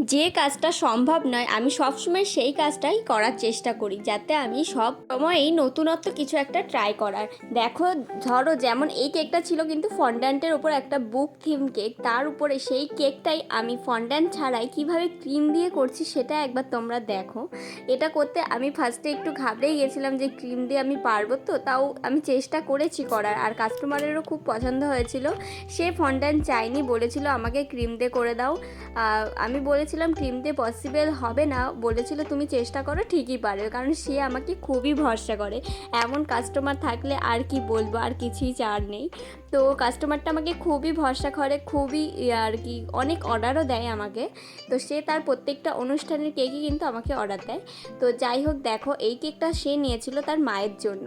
যে কাজটা সম্ভব নয়, আমি সবসময় সেই কাজটাই করার চেষ্টা করি, যাতে আমি সব সময়ই নতুনত্ব কিছু একটা ট্রাই করার। দেখো, ধরো যেমন এই কেকটা ছিল কিন্তু ফন্ড্যান্টের ওপর একটা বুক থিম কেক তার উপরে সেই কেকটাই আমি ফন্ড্যান্ট ছাড়াই কীভাবে ক্রিম দিয়ে করছি সেটা একবার তোমরা দেখো। এটা করতে আমি ফার্স্টে একটু ঘাবড়েই গেছিলাম যে ক্রিম দিয়ে আমি পারব তো, তাও আমি চেষ্টা করেছি করার। আর কাস্টমারেরও খুব পছন্দ হয়েছিল, সে ফন্ড্যান্ট চাইনি বলেছিল আমাকে ক্রিম দিয়ে করে দাও। আমি আমি বলেছিলাম ক্রিম দিয়ে পসিবল হবে না, বলেছিল তুমি চেষ্টা করো, ঠিকই পারবে। কারণ সে আমাকে খুবই ভরসা করে। এমন কাস্টমার থাকলে আর কি বলব, আর কিছুই চার নেই। তো কাস্টমারটা আমাকে খুবই ভরসা করে, খুবই আর কি, অনেক অর্ডারও দেয় আমাকে। তো সে তার প্রত্যেকটা অনুষ্ঠানের কেকই কিন্তু আমাকে অর্ডার দেয়। তো যাই হোক, দেখো, এই কেকটা সে নিয়েছিল তার মায়ের জন্য,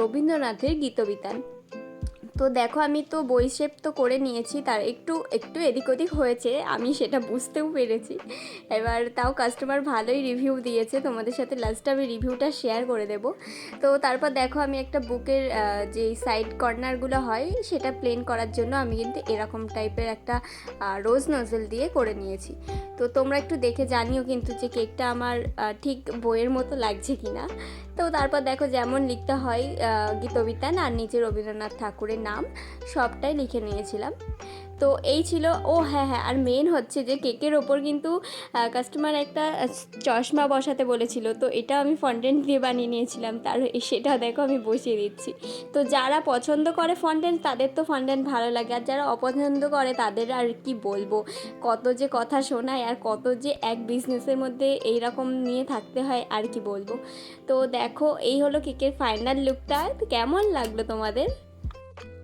রবীন্দ্রনাথের গীতবিতান। তো দেখো আমি তো বই শেপ তো করে নিয়েছি, তার একটু একটু এদিক ওদিক হয়েছে, আমি সেটা বুঝতেও পেরেছি। এবার তাও কাস্টমার ভালোই রিভিউ দিয়েছে, তোমাদের সাথে লাস্টে আমি রিভিউটা শেয়ার করে দেব। তো তারপর দেখো আমি একটা বুকের যে সাইড কর্নারগুলো হয়, সেটা প্লেন করার জন্য আমি কিন্তু এরকম টাইপের একটা রোজ নজেল দিয়ে করে নিয়েছি। তো তোমরা একটু দেখে জানিও কিন্তু যে কেকটা আমার ঠিক বইয়ের মতো লাগছে কি না তো তারপর দেখো যেমন লিখতে হয় গীতবিতান আর নিচে রবীন্দ্রনাথ ঠাকুরের নাম সবটাই লিখে নিয়েছিলাম। তো এই ছিল, ও হ্যাঁ হ্যাঁ আর মেন হচ্ছে যে কেকের ওপর কিন্তু কাস্টমার একটা চশমা বসাতে বলেছিল। তো এটা আমি ফন্ডেন্ট দিয়ে বানিয়ে নিয়েছিলাম। তার, সেটা দেখো আমি বসিয়ে দিচ্ছি। তো যারা পছন্দ করে ফন্ডেন্ট তাদের তো ফন্ডেন্ট ভালো লাগে। আর যারা অপছন্দ করে, তাদের আর কি বলব? কত যে কথা শোনায় আর কত যে এক বিজনেসের মধ্যে এই রকম নিয়ে থাকতে হয়, আর কি বলব? তো দেখো, এই হলো কেকের ফাইনাল লুকটা কেমন লাগল তোমাদের?